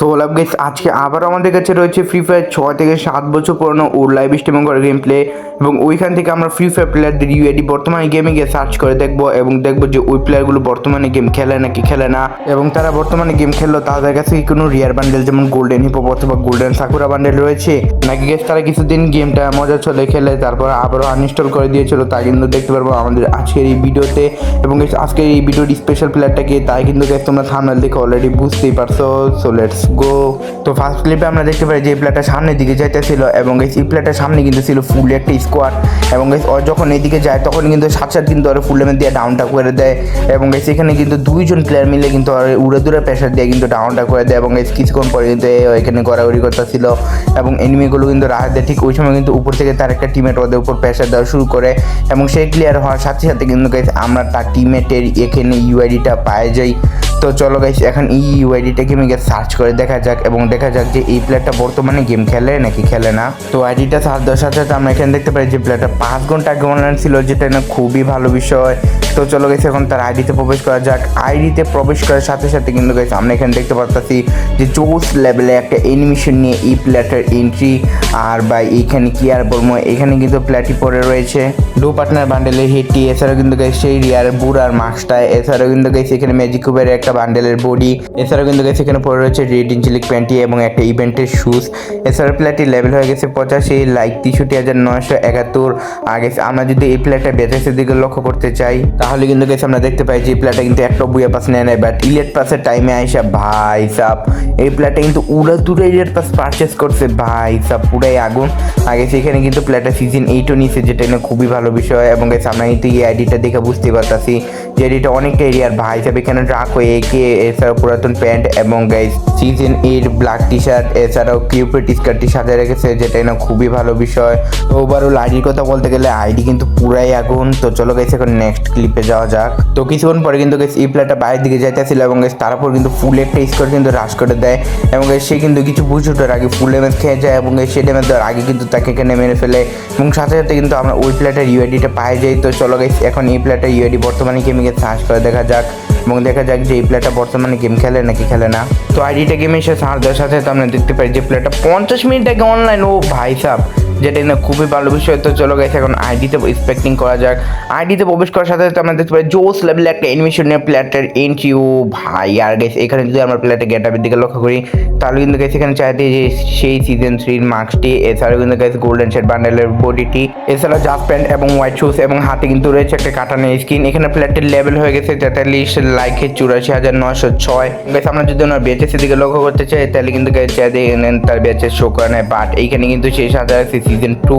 So লাভ guess আজকে আবার আমাদের কাছে রয়েছে ফ্রি ফায়ার ছয় থেকে সাত বছর পুরনো ওর লাইভ স্ট্রিমিং করা গেম প্লে এবং ওইখান থেকে আমরা ফ্রি ফায়ার প্লেয়ারদের ইউআইডি বর্তমানে গেমে গিয়ে সার্চ করে দেখব এবং দেখব যে ওই প্লেয়ারগুলো বর্তমানে গেম খেলে নাকি খেলে না এবং তারা বর্তমানে গেম খেললো, তাদের কাছে কি কোনো রিয়ার বান্ডেল যেমন গোল্ডেন হিপপ অথবা গোল্ডেন সাকুরা বান্ডেল রয়েছে? নাকি গেস তারা কিছুদিন গেমটা মজা চলে খেলে, তারপর আবারও আনইনস্টল করে দিয়েছিল, তা কিন্তু দেখতে পারব আমাদের আজকের এই ভিডিওতে। এবং আজকের এই ভিডিওর স্পেশাল প্লেয়ারটাকে তাই কিন্তু guys, তোমরা থামনেল দেখে অলরেডি বুঝতেই পারছ সো লেটস গো। তো ফার্স্ট ক্লিপে আমরা দেখতে পাই যে এই প্লেয়ারটা সামনের দিকে যাইতেছিল এবং এই প্লেয়ারটার সামনে কিন্তু ছিল ফুল একটা স্কোয়াড এবং guys, ও যখন এইদিকে যায় তখন কিন্তু সাত সাত কিন্তু ওরা ফুল লেমের দিয়ে ডাউনটা করে দেয় এবং এখানে কিন্তু দুইজন প্লেয়ার মিলে কিন্তু ওরা উড়ে দূরে প্রেশার দিয়ে কিন্তু ডাউনটা করে দেয় এবং কিছুক্ষণ পরে কিন্তু এখানে গড়াগড়ি করতেছিল এবং এনিমিগুলো কিন্তু রাহাত দেয় ঠিক ওই সময় কিন্তু উপর থেকে তার একটা টিমেট ওদের উপর প্রেশার দেওয়া শুরু করে এবং সেই ক্লিয়ার হওয়ার সাথে সাথে কিন্তু আমরা তার টিমেটের এখানে ইউআইডিটা পাই যাই। তো চলো গাইস এখন ই এই গেমে গিয়ে সার্চ করে দেখা যাক এবং দেখা যাক যে এই প্লেয়ারটা বর্তমানে গেম খেলে নাকি খেলে না। তো আইডিটা সার্চ দেওয়ার সাথে সাথে আমরা এখানে দেখতে পাই যে প্লেয়ারটা পাঁচ ঘণ্টা আগে অনলাইন ছিল, যেটা না খুবই ভালো বিষয়। তো চলো গেছে এখন তার আইডিতে প্রবেশ করা যাক। আইডিতে প্রবেশ করার সাথে সাথে কিন্তু গেছে আমরা এখানে দেখতে পারতাছি যে চৌস লেভেলে একটা অ্যানিমেশন নিয়ে এই প্লেয়ারটার এন্ট্রি আর বা এইখানে কি আর বলব, এখানে কিন্তু প্লেয়ারটি পরে রয়েছে। ডু পার্টনার বান্ডেলের হেডটি এছাড়াও কিন্তু গেছে সেই রিয়ার বুড় আর মাস্কটা এছাড়াও কিন্তু গেছে এখানে ম্যাজিক কুবের একটা বান্ডেলের বডি এছাড়াও কিন্তু গেছে এখানে পরে রয়েছে রেড ইঞ্জিলিক প্যান্টি এবং একটা ইভেন্টের শুজ এছাড়া প্লেয়ারটি লেভেল হয়ে গেছে পঁচাশি লাইক তেষট্টি হাজার নয়শো একাত্তর। আগে আমরা যদি এই প্লেয়ারটা বেচাসের দিকে লক্ষ্য করতে চাই তাহলে কিন্তু গেছে আমরা দেখতে পাই যে এই প্লেয়ারটা কিন্তু একটা বুয়া পাস নেয় নেয় বাট ইলেট পাসের টাইমে আইসা, ভাই সাপ এই প্লেয়ারটা কিন্তু উড়া দূরে ইলেট পাস পারচেস করছে, ভাই সাপ পুরাই আগুন। আগে সেখানে কিন্তু প্লেয়ারটা সিজন এইটও নিয়েছে যেটা এনে খুবই ভালো বিষয়। এবং গেছে আমরা কিন্তু এই আইডিটা দেখে বুঝতে পারতাছি যে আইডিটা অনেকটা এরিয়ার ভাই সাহেব এখানে ট্রাক হয়ে একে এছাড়াও পুরাতন প্যান্ট এবং guys season eight black T shirt এছাড়াও কিউপেট স্কার্টটি সাজিয়ে রেখেছে, যেটা এনে খুবই ভালো বিষয়। তো ওভারঅল আইডির কথা বলতে গেলে আইডি কিন্তু পুরাই আগুন। তো চলো গেছে এখন নেক্সট ক্লিপে যাওয়া যাক। তো কিছুক্ষণ পরে কিন্তু গেছে এই প্লেয়ারটা বাইরের দিকে যাইতেছিল এবং তারপর কিন্তু ফুল একটা স্কোর কিন্তু হ্রাস করে দেয় এবং সে কিন্তু কিছু বুঝুটার আগে ফুল ড্যামেজ খেয়ে যায় এবং সে ড্যামেজ দেওয়ার আগে কিন্তু তাকে এখানে মেরে ফেলে এবং সাথে সাথে কিন্তু আমরা ওই প্লেয়ারটার ইউআইডিটা পাই যাই। তো চলো গেছে এখন এই প্লেয়ারটার ইউআইডি বর্তমানে গেমিংয়ে সার্চ করে দেখা যাক এবং দেখা যাক যে এই প্লেয়ারটা বর্তমানে গেম খেলে নাকি খেলে না। তো আইডিটা গেমে এসে দেওয়ার সাথে সাথে আমরা দেখতে পাই যে প্লেয়ারটা পঞ্চাশ মিনিট আগে অনলাইন ও ভাই সাহ যেটা না খুবই ভালো বিষয়। তো চলো গেছে এখন আইডিতে স্পেক্টিং করা যাক। আইডিতে প্রবেশ করার সাথে সাথে আমরা দেখতে পাই জোস লেভেলে একটা অ্যানিমেশন নিয়ে প্লেয়ারটার এন্ট্রি ও ভাই, আর গেছে এখানে যদি আমরা প্লেয়ারটা গেট আপের দিকে লক্ষ্য করি, তাহলে কিন্তু গেছে এখানে চাইতে যে সেই সিজন থ্রির মার্কসটি এছাড়াও কিন্তু গেছে গোল্ডেন শেড বান্ডেলের বডিটি এছাড়া জাস প্যান্ট এবং হোয়াইট শুজ এবং হাতে কিন্তু রয়েছে একটা কাটানো স্কিন এখানে প্লেয়ারটির লেভেল হয়ে গেছে তেতাল্লিশ লাইকে চুরাশি হাজার নশো ছয়। গেছে আমরা যদি ওনার বেচেসের দিকে লক্ষ্য করতে চাই, তাহলে কিন্তু গেছে তার বেচের শো করে নেয়। বাট এইখানে কিন্তু সাথে আছে সিজন টু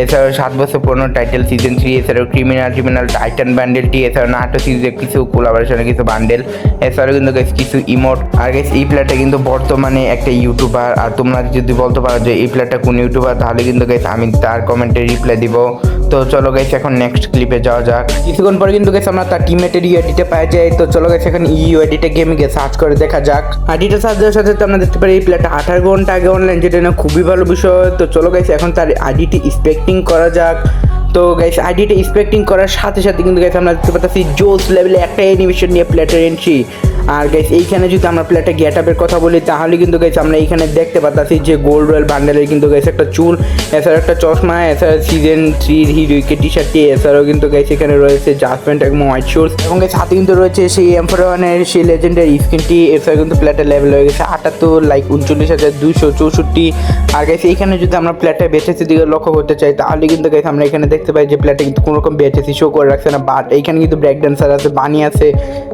এছাড়াও সাত বছর পুরনো টাইটেল সিজন থ্রি এছাড়াও ক্রিমিনাল ক্রিমিনাল টাইটান ব্যান্ডেলটি এছাড়াও নাটো সিরিজের কিছু কোলাবোরেশনের কিছু বান্ডেল এছাড়াও কিন্তু কিছু ইমোট আর গেছে এই প্লেয়ারটা কিন্তু বর্তমানে একটা ইউটিউবার আর তোমরা যদি বলতে পারো যে এই প্লেয়ারটা কোন ইউটিউবার তাহলে কিন্তু আমি তার কমেন্টে রিপ্লাই দিব। তো চলো গেছে এখন নেক্সট ক্লিপে যাওয়া যাক। কিছুক্ষণ পরে কিন্তু গেছে আমরা তার টিমেটের ইউআইডিটা পাই যাই। তো চলো গেছে এখন ইউএডিটে গেমে গিয়ে সার্চ করে দেখা যাক। আইডিটা সার্চ দেওয়ার সাথে আমরা দেখতে পারি এই প্লেয়ারটা আঠারো ঘণ্টা আগে অনলাইন যেটা খুবই ভালো বিষয়। তো চলো গেছে এখন তার আইডিটি স্পেক্টিং করা যাক। তো গাইস আইডিটা স্পেক্টিং করার সাথে সাথে কিন্তু গাইস আমরা দেখতে পাচ্ছি জোস লেভেলে একটা অ্যানিমেশন নিয়ে প্লেটার এন্ট্রি আর গাইস এইখানে যদি আমরা প্লেটে গেট আপের কথা বলি, তাহলে কিন্তু গাইস আমরা এইখানে দেখতে পাচ্ছি যে গোল্ড রয়্যাল বান্ডেলের কিন্তু গাইস একটা চুল এছাড়া একটা চশমা এছাড়া সিজন থ্রির হিরোইকে টি শার্টটি এছাড়াও কিন্তু গাইস এখানে রয়েছে জাসপেন্ট এবং হোয়াইট শুজ এবং গাইস হাতে কিন্তু রয়েছে সেই এম্পার ওয়ানের সেই লেজেন্ডের স্কিনটি এছাড়া কিন্তু প্লেটের লেভেল হয়ে গেছে আটাত্তর লাইক উনচল্লিশ হাজার দুশো চৌষট্টি। আর গাইস এইখানে যদি আমরা প্লেটে বেঁচেছে দিকে লক্ষ্য করতে চাই, তাহলে কিন্তু গাইস আমরা এখানে দেখতে পাই যে প্লেটে কিন্তু কোনো রকম বেঁচেছি শো করে রাখছে না বাট এইখানে কিন্তু ব্রেক ড্যান্সার আছে, বানি আছে।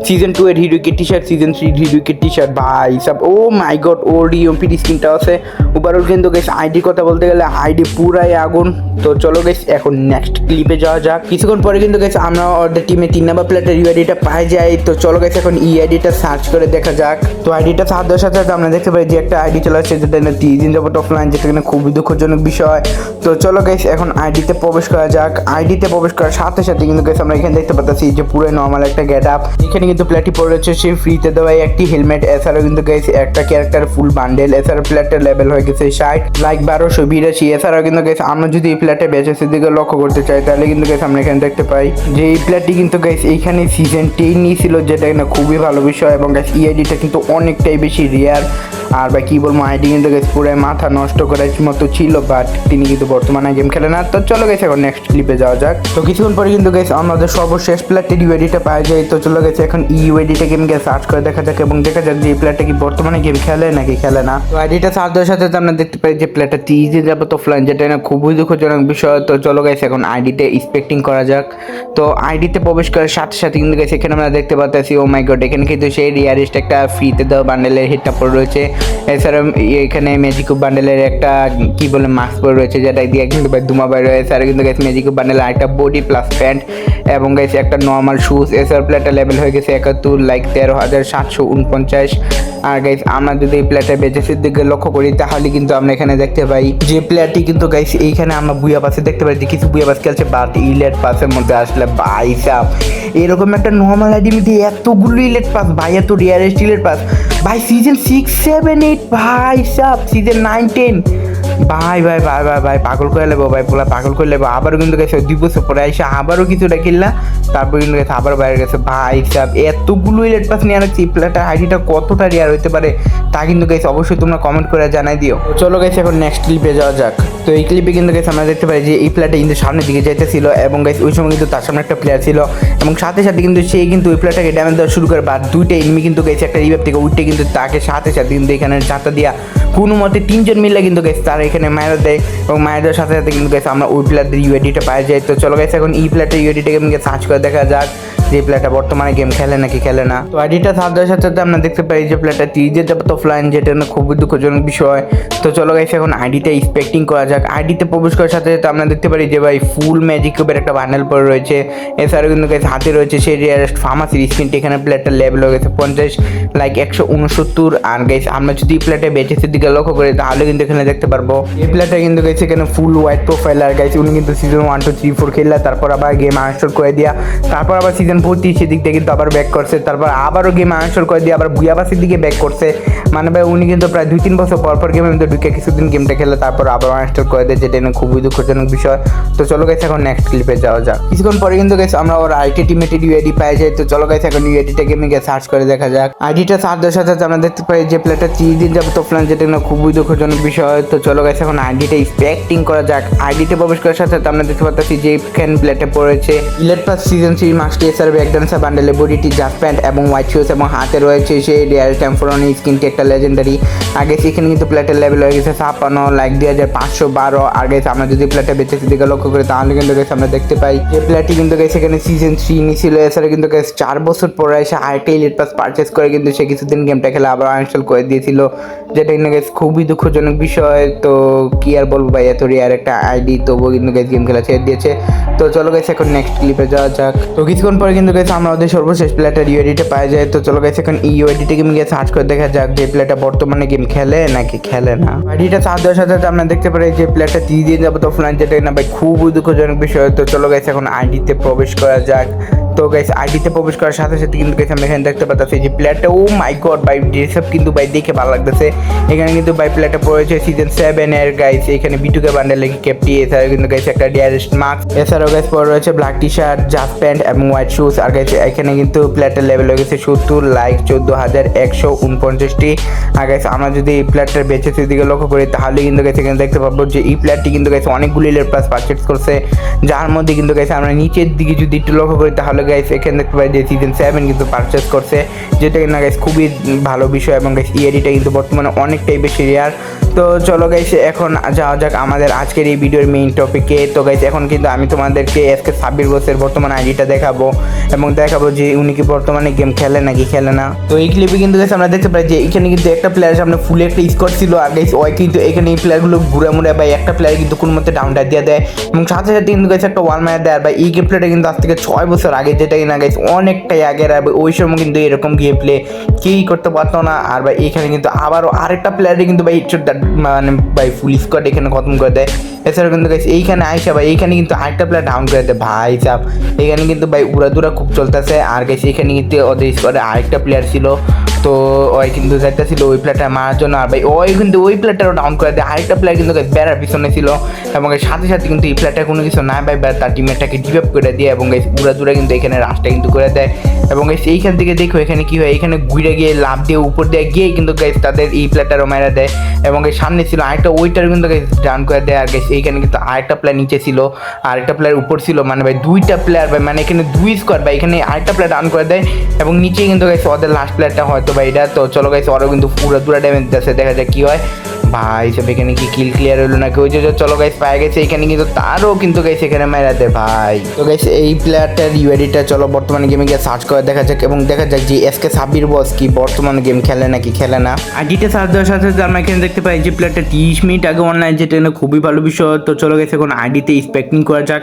সিজন টু এর হিরোইকে টি শার্ট সিজন থ্রি হিরোইকে টি শার্ট ভাই, সব ও মাই গড ওর ডিএমপির স্ক্রিনটা আছে। ওভারঅল কিন্তু গেস আইডি কথা বলতে গেলে আইডি পুরাই আগুন। তো চলো গেস এখন নেক্সট ক্লিপে যাওয়া যাক। কিছুক্ষণ পরে কিন্তু গেছে আমরা ওদের টিমে তিন নাম্বার প্লেয়ারটার ইউআইডিটা পাই যাই। তো চলো গেছে এখন ই আইডিটা সার্চ করে দেখা যাক। তো আইডিটা সার্চ দেওয়ার সাথে সাথে আমরা দেখতে পাই যে একটা আইডি চলে আসছে, যেটা না তিন দিন যাবত অফলাইন যেটা খুবই দুঃখজনক বিষয়। তো চলো গেস এখন আইডিতে প্রবেশ করা যাক। আইডিতে প্রবেশ করার সাথে সাথে কিন্তু গেছে আমরা এখানে দেখতে পাচ্ছি যে পুরো নর্মাল একটা গেট আপ এখানে কিন্তু প্লেয়ারটি পড়ে রয়েছে, সেই ফ্রিতে দেওয়া একটি হেলমেট এছাড়াও কিন্তু গেছে একটা ক্যারেক্টার ফুল বান্ডেল এছাড়া প্লেয়ারটার লেভেল হয়ে গেছে ষাট লাইক বারোশো বিরাশি, এছাড়াও কিন্তু গেছে আমরা যদি এই প্লেয়ারটা বেচেছে দিকে লক্ষ্য করতে চাই, তাহলে কিন্তু গেছে আমরা এখানে দেখতে পাই যে এই প্লেয়ারটি কিন্তু গেছে এইখানে সিজন টেন নিয়েছিল যেটা কিনা খুবই ভালো বিষয় এবং গেছে ইআইডিটা কিন্তু অনেকটাই বেশি রেয়ার আর বা কি বলব আইডি কিন্তু গেছে পুরো মাথা নষ্ট করার মতো ছিল বাট তিনি কিন্তু বর্তমানে গেম খেলে না। তো চলো গেছে এখন নেক্সট ক্লিপে যাওয়া যাক। তো কিছুক্ষণ পরে কিন্তু গেছে আমাদের সর্বশেষ প্লেয়ারটি ইউএডিটা পাওয়া যায়। তো চলে গেছে এখন ইউএডিটা গিয়ে সার্চ করে দেখা যাক এবং দেখা যাক যে এই প্লেয়ারটা কি বর্তমানে গেম খেলে নাকি খেলে না। তো আইডিটা সার্চ দেওয়ার সাথে আমরা দেখতে পাই যে প্লেয়ারটা তিরিশে যাবে তো অফলাইন যেটা না খুবই দুঃখজনক বিষয়। তো চলো গেছে এখন আইডিতে স্পেক্টিং করা যাক। তো আইডিতে প্রবেশ করার সাথে সাথে কিন্তু গেছে এখানে আমরা দেখতে পাচ্ছি ও মাই গড এখানে কিন্তু সেই রিয়ারিস্ট একটা ফ্রিতে দেওয়া বান্ডেলের হিটটা পড়ে রয়েছে। এছাড়া এখানে ম্যাজিকো বান্ডেলের একটা, কি বলে মাস্ক পরে রয়েছে, যেটা দিয়ে কিন্তু দুমা বাইরে রয়েছে আর কিন্তু গেছে ম্যাজিকো বান্ডেলের একটা বডি প্লাস প্যান্ট এবং গেছে একটা নর্মাল শুজ এছাড়া প্লেয়ারটা লেভেল হয়ে গেছে একাত্তর লাইক তেরো হাজার সাতশো উনপঞ্চাশ। আর গাইস আমরা যদি এই প্লেয়ারটা বেঁচেছে দিকে লক্ষ্য করি, তাহলে কিন্তু আমরা এখানে দেখতে পাই যে প্লেয়ারটি কিন্তু গাইস এইখানে আমরা বুয়া পাশে দেখতে পাই যে কিছু বুয়া পাস খেলছে বাট ইলেট পাসের মধ্যে আসলে ভাই সাপ এরকম একটা নর্মাল আইডি মধ্যে এতগুলো ইলেট পাস ভাই, এত রিয়ারেস্ট ইলেট পাস ভাই সিজন সিক্স সেভেন এইট ভাই সাপ সিজন নাইন টেন ভাই ভাই ভাই ভাই ভাই, পাগল করে লেবো, ভাই পুরা পাগল করে লেবো। আবারও কিন্তু গেছে দুই বছর পরে এসে আবারও কিছুটা কিনলা, তারপর কিন্তু গেছে আবার বাইরে গেছে। ভাই সাহেব এতগুলো ইলেট পাস নিয়ে আনছি প্লেয়ারটার আইডিটা কতটা রেয়ার হইতে পারে তা কিন্তু গেছে অবশ্যই তোমরা কমেন্ট করে জানাই দিও। চলো গেছে এখন নেক্সট ক্লিপে যাওয়া যাক। তো এই ক্লিপে কিন্তু গেছে আমরা দেখতে পাই যে এই প্লেয়ারটা কিন্তু সামনের দিকে যাইতেছিল এবং গেছে ওই সময় কিন্তু তার সামনে একটা প্লেয়ার ছিল এবং সাথে সাথে কিন্তু সেই কিন্তু ওই প্লেয়ারটাকে ড্যামেজ দেওয়া শুরু করে বা দুইটা এনিমি কিন্তু গেছে একটা রিভাব থেকে উঠে কিন্তু তাকে সাথে সাথে কিন্তু এখানে চাতা দিয়া কোনো মতে তিনজন মিলে কিন্তু গেছে তারা এখানে মায়েরা দেয় এবং মায়ের সাথে সাথে কিন্তু গেছে আমরা ওই প্লেয়ারদের ইউএডিটা পাওয়া যায় তো চলো গেছে এখন এই প্লেয়ারটা ইউএডিটাকে সার্চ করে দেখা যাক। যে প্লেয়ারটা বর্তমানে গেম খেলে নাকি খেলে না? তো আইডিটা দেওয়ার সাথে সাথে আমরা দেখতে পাই যে প্লেয়ারটা তিরিজে যাবে তো অফলাইন যেটা খুবই দুঃখজনক বিষয়। তো চলো গেছে এখন আইডিটা স্পেক্টিং করা যাক। আইডিতে প্রবেশ করার সাথে সাথে আমরা দেখতে পারি যে ভাই ফুল ম্যাজিক কিউবের একটা বান্ডেল পরে রয়েছে। এছাড়াও কিন্তু গেছে হাতে রয়েছে সেই রিয়ারেস্ট ফার্মাসির স্ক্রিনটি এখানে প্লেয়ারটা লেভেল হয়ে গেছে পঞ্চাশ লাইক একশো উনসত্তর। আর গেছে আমরা যদি প্লেয়ারটা বেঁচেছে দিকে লক্ষ্য করি, তাহলে কিন্তু এখানে দেখতে পারব। এই প্লেয়ারটা কিন্তু গেছে এখানে ফুল হোয়াইট প্রোফাইল আর গেছে উনি কিন্তু season one two three four খেললা, তারপর আবার গেম আনস্টল করে দিয়া। তারপর আবার সিজন ফোর সেদিক দিক থেকে কিন্তু আবার ব্যাক করছে। তারপর আবারও গেম আনস্টল করে দিয়ে আবার বুয়াবাসির দিকে ব্যাক করছে। মানে ভাই, উনি কিন্তু প্রায় দুই তিন বছর পর পর গেমের মধ্যে ঢুকে কিছুদিন গেমটা খেলে, তারপর আবার আনস্টল করে দেয়, যেটা নিয়ে খুবই দুঃখজনক বিষয়। তো চলো গেছে এখন নেক্সট ক্লিপে যাওয়া যাক। কিছুক্ষণ পরে কিন্তু গেছে আমরা ওর আইটি টিমেটেড ইউআইডি পাই যাই। তো চলো গেছে এখন ইউআইডিটা গেমে গিয়ে সার্চ করে দেখা যাক। আইডিটা সার্চ দেওয়ার সাথে আমরা দেখতে পাই যে প্লেয়ারটা তিরিশ দিন যাবে, তো প্ল্যান যেটা নিয়ে খুবই দুঃখজনক বিষয়। তো চলো গেছে এখন আইডিটা স্পেক্টিং করা যাক। আইডিতে প্রবেশ করার সাথে আমরা দেখতে পাচ্ছি যে এখানে প্লেয়ারটা পড়েছে। ইলেট পাস সিজন থ্রি মাস্টি এসার ব্যাক ডান্সার বান্ডেলে বডিটি জাস্ট প্যান্ট এবং হোয়াইট শুজ এবং হাতে রয়েছে সেই রিয়াল টেম্পোরনি স্কিনটি একটা লেজেন্ডারি আগে সেখানে কিন্তু প্লেটের লেভেল হয়ে গেছে ছাপ্পান্ন লাইক দুই হাজার পাঁচশো বারো। আর গেছে আমরা যদি প্লেটে বেঁচে দিকে লক্ষ্য করি, তাহলে কিন্তু গেছে আমরা দেখতে পাই যে প্লেটটি কিন্তু গেছে এখানে সিজন থ্রি নিছিল এছাড়া কিন্তু গেছে চার বছর পরে এসে আরেকটা ইলেট পাস পারচেস করে, কিন্তু সে কিছুদিন গেমটা খেলে আবার আনস্টল করে দিয়েছিল। যেটা কিন্তু গেছে খুবই দুঃখজনক বিষয়। তো কি আর বলব ভাই এত রিয়ার একটা আইডি তবুও কিন্তু গেছে গেম খেলা ছেড়ে দিয়েছে। তো চলো গেছে এখন নেক্সট ক্লিপে যাওয়া যাক। তো কিছুক্ষণ পরে কিন্তু গেছে আমরা ওদের সর্বশেষ প্লেটার ইউএডিটা পাওয়া যায়। তো চলো গেছে এখন ইউএডিটা গেম গিয়ে সার্চ করে দেখা যাক যে প্লেটা বর্তমানে গেম খেলে নাকি খেলে না? বাড়িটা চার দেওয়ার সাথে আমরা দেখতে পারি যে প্লেয়ারটা দিয়ে দিয়ে যাব তো অফলাইন যেটা না ভাই খুবই দুঃখজনক বিষয়। তো চলো গেছে এখন আইডিতে প্রবেশ করা যাক। তো গাইস আইডিতে প্রবেশ করার সাথে সাথে কিন্তু গাইস আমরা এখানে দেখতে পাচ্ছি যে প্লেয়ারটা ও মাই গড ভাই, যেসব কিন্তু ভাই দেখে ভালো লাগতেছে। এখানে কিন্তু ভাই প্লেয়ারটা পড়েছে সিজন সেভেন এর গাইস এখানে বিটুকে বান্ডেল ক্যাপটি এছাড়াও কিন্তু গাইস একটা ডিয়ারেস্ট মাস্ক এছাড়াও গাইস পরে রয়েছে ব্ল্যাক টি শার্ট জাফ প্যান্ট এবং হোয়াইট শুজ আর গাইস এখানে কিন্তু প্লেয়ারটার লেভেল হয়ে গেছে সত্তর লাইক চোদ্দ হাজার একশো উনপঞ্চাশটি আর গাইস আমরা যদি এই প্লেয়ারটার বেঁচে দিকে লক্ষ্য করি, তাহলে কিন্তু গাইস এখানে দেখতে পাবো যে এই প্লেয়ারটি কিন্তু গাইস অনেকগুলি ইলের প্লাস পারচেস করছে। যার মধ্যে কিন্তু গাইস আমরা নিচের দিকে যদি একটু লক্ষ্য করি, তাহলে গাইস এখানে দেখতে পাই যে সিজন সেভেন কিন্তু পারচেস করছে যেটা কিনা গাইস খুবই ভালো বিষয় এবং গাইস ইয়েডিটা কিন্তু বর্তমানে অনেকটাই বেশি রেয়ার তো চলো গাইস এখন যাওয়া যাক আমাদের আজকের এই ভিডিওর মেইন টপিকে তো গাইস এখন কিন্তু আমি তোমাদেরকে আজকে ছাব্বিশ বছরের বর্তমান আইডিটা দেখাবো এবং দেখাবো যে উনি কি বর্তমানে গেম খেলে নাকি খেলে না। তো এই ক্লিপে কিন্তু গাইস আমরা দেখতে পাই যে এখানে কিন্তু একটা প্লেয়ার সামনে ফুলে একটা স্কোর ছিল আর গাইস ওই কিন্তু এখানে এই প্লেয়ারগুলো ঘুরে মুড়ে বা একটা প্লেয়ার কিন্তু কোনো মতে ডাউনটা দিয়ে দেয়। এবং সাথে সাথে কিন্তু গাইস একটা ওয়াল মায়ার দেয়। আর ভাই এই গেম প্লেটা কিন্তু আজ থেকে ছয় বছর আগে যেটা কিনা গাইস অনেকটাই আগের আর ওই সময় কিন্তু এরকম গিয়ে প্লে কেই করতে পারতো না। আর ভাই, এখানে কিন্তু আবারও আরেকটা প্লেয়ারে কিন্তু ভাই মানে ভাই ফুল স্কোয়াড এখানে খতম করে দেয়। এছাড়াও কিন্তু গাইছে এইখানে আইসা ভাই, এইখানে কিন্তু আরেকটা প্লেয়ার ডাউন করে দেয়। ভাই সাহ এখানে কিন্তু, ভাই, উড়াদুরা খুব চলতেছে। আর গেছে এখানে কিন্তু ওদের স্কোয়াডে আরেকটা প্লেয়ার ছিল। তো ওই কিন্তু যাইতেছিল ওই প্লেয়ারটা মারার জন্য। আর ভাই, ওই কিন্তু ওই প্লেয়ারটারও ডাউন করে দেয়। আরেকটা প্লেয়ার কিন্তু বেড়ার পিছনে ছিল। এবং সাথে সাথে কিন্তু এই প্লেয়ারটা কোনো কিছু না বেড়া তার টিমেরটাকে ডিভেপ করে দিয়ে এবং guys উড়াদুরা কিন্তু এখানে রাশটা কিন্তু করে দেয়। এবং এইখান থেকে দেখো এখানে কি হয়, এখানে ঘুরে গিয়ে লাভ দিয়ে উপর দিয়ে গিয়ে কিন্তু গাইস তাদের এই প্লেয়ারটারও মেরা দেয়। এবং এর সামনে ছিল আরেকটা ওইটার কিন্তু ডাউন করে দেয়। আর গাইস এইখানে কিন্তু আরেকটা প্লেয়ার নিচে ছিল। আরেকটা প্লেয়ার উপর ছিল। মানে ভাই, দুইটা প্লেয়ার ভাই মানে এখানে দুই স্কোয়ার ভাই, এখানে আরেকটা প্লেয়ার ডাউন করে দেয়। এবং নিচে কিন্তু গাইস ওদের লাস্ট প্লেয়ারটা হয়তো ভাই, এটা তো, চলো গাইছে আরও কিন্তু পুরো দুটা ড্যামেজ দিচ্ছে দেখা যায় কী হয়। ভাই সব এখানে কি কিল ক্লিয়ার হলো নাকি? ওই যে চলো গাইস পায়ে গেছে। এখানে কিন্তু তারও কিন্তু গাইস এখানে মেরাতে ভাই। তো গাইস এই প্লেয়ারটার ইউআইডিটা চলো, বর্তমানে গেমে গিয়ে সার্চ করে দেখা যাক। এবং দেখা যাক যে এসকে সাব্বির বস কি বর্তমানে গেম খেলে নাকি খেলে না। আইডিটা সার্চ দেওয়ার সাথে সাথে আমরা এখানে দেখতে পাই যে প্লেয়ারটা তিরিশ মিনিট আগে অনলাইন যেটা এখানে খুবই ভালো বিষয়। তো চলো গেছে এখন আইডিতে স্পেক্টিং করা যাক।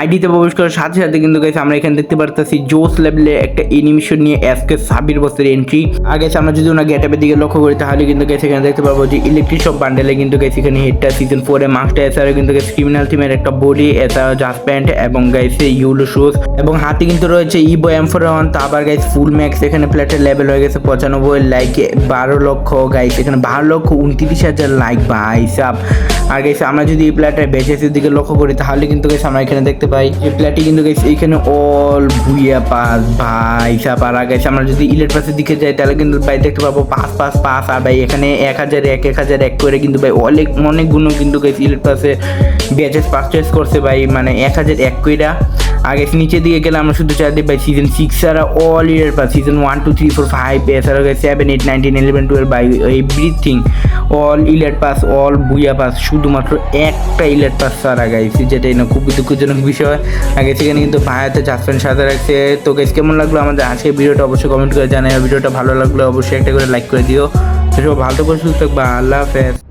আইডিতে প্রবেশ করার সাথে সাথে কিন্তু গেছে আমরা এখানে দেখতে পারতেছি জোস লেভেলে একটা এনিমেশন নিয়ে এসকে সাব্বির বসের এন্ট্রি আগে আমরা যদি ওনার গেটাপের দিকে লক্ষ্য করি, তাহলে কিন্তু গেছে এখানে দেখতে পারব যে ইলেকট্রিক সব বান্ডেলে কিন্তু গেছে এখানে হেডটা সিজন ফোরে মাস্টার এছাড়াও কিন্তু গেছে ক্রিমিনাল টিমের একটা বডি এছাড়াও জাস প্যান্ট এবং গাইছে ইউলো শুজ এবং হাতে কিন্তু রয়েছে ইবো এম ফোর ওয়ান তো আবার গাইছে ফুল ম্যাক্স এখানে প্লেটের লেভেল হয়ে গেছে পঁচানব্বই লাইক বারো লক্ষ গাইস এখানে বারো লক্ষ উনত্রিশ হাজার লাইক ভাই সাব। আর গেছে আমরা যদি এই প্লেয়ারটার বেচেসের দিকে লক্ষ্য করি তাহলে কিন্তু গেছে আমরা এখানে দেখতে পাই এই প্লেয়ারটি কিন্তু গেছে এখানে অল ভুইয়া পাস ভাই সাব। আর গেছে আমরা যদি ইলেট পাসের দিকে যাই তাহলে কিন্তু ভাই দেখতে পাবো পাঁচ পাঁচ পাঁচ আর ভাই এখানে এক হাজার এক এক হাজার এক করে কিন্তু ভাই, অনেক অনেক গুণ কিন্তু গেছে ইলেট পাসে বেচেস পারচেস করছে ভাই মানে এক হাজার এক কইরা। আগে নিচে দিকে গেলে আমরা শুধু চাই ভাই সিজন সিক্স ছাড়া all year pass season one two three four five এছাড়া seven eight nineteen eleven twelve by everything all elite pass all বুয়া পাস শুধুমাত্র একটা ইলেট পাস ছাড়া গাইছি যেটা না খুবই দুঃখজনক বিষয়। আগে সেখানে কিন্তু ভাইয়াতে জাসপেন সাথে রাখছে। তো গাইস কেমন লাগল আমাদের আজকে ভিডিওটা? অবশ্যই কমেন্ট করে জানাই ভিডিওটা ভালো লাগলে অবশ্যই একটা করে লাইক করে দিও। ভালো করে সুস্থ থাকবা আল্লাহ হাফেজ।